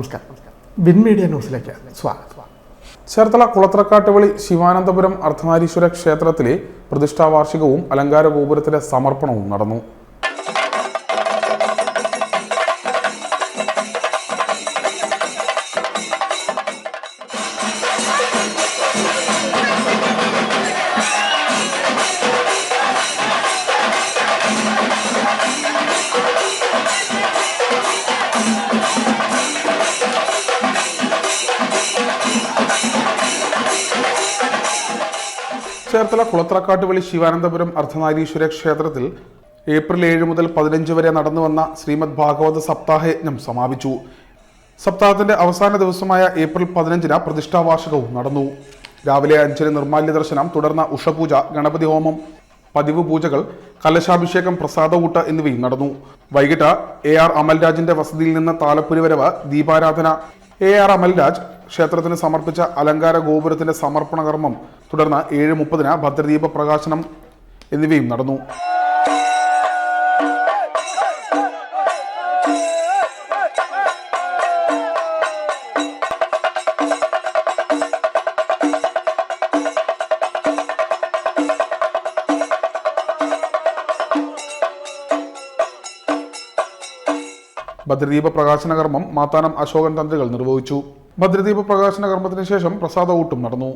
നമസ്കാരം. Win media ന്യൂസിലേക്ക് സ്വാഗതം. ചേർത്തല കുളത്രക്കാട്ടുവളി ശിവാനന്ദപുരം അർദ്ധനാരീശ്വര ക്ഷേത്രത്തിലെ പ്രതിഷ്ഠാവാർഷികവും അലങ്കാര ഗോപുരത്തിലെ സമർപ്പണവും നടന്നു. ചേർത്തല കുളത്രക്കാട്ടുവളി ശിവാനന്ദപുരം അർദ്ധനാരീശ്വര ക്ഷേത്രത്തിൽ ഏപ്രിൽ ഏഴ് മുതൽ പതിനഞ്ച് വരെ നടന്നുവന്ന ശ്രീമദ് ഭാഗവത സപ്താഹയജ്ഞം സമാപിച്ചു. സപ്താഹത്തിന്റെ അവസാന ദിവസമായ ഏപ്രിൽ പതിനഞ്ചിന് പ്രതിഷ്ഠാ വാർഷികവും നടന്നു. രാവിലെ അഞ്ചിന് നിർമാല്യ ദർശനം തുടർന്ന് ഉഷപൂജ ഗണപതി ഹോമം പതിവ് പൂജകൾ കലശാഭിഷേകം പ്രസാദകൂട്ട് എന്നിവയും നടന്നു. വൈകിട്ട് എ ആർ അമൽരാജിന്റെ വസതിയിൽ നിന്ന് താലപ്പൊലി വരവ് ദീപാരാധന എ ആർ അമൽരാജ് ക്ഷേത്രത്തിന് സമർപ്പിച്ച അലങ്കാര ഗോപുരത്തിന്റെ സമർപ്പണ കർമ്മം തുടർന്ന് ഏഴ് മുപ്പതിന് ഭദ്രദീപ പ്രകാശനം എന്നിവയും നടന്നു. ഭദ്രദീപ പ്രകാശന കർമ്മം മാത്താനം അശോകൻ തന്ത്രികൾ നിർവഹിച്ചു. ഭദ്രദീപ പ്രകാശന കർമ്മത്തിന് ശേഷം പ്രസാദ ഊട്ടും നടന്നു.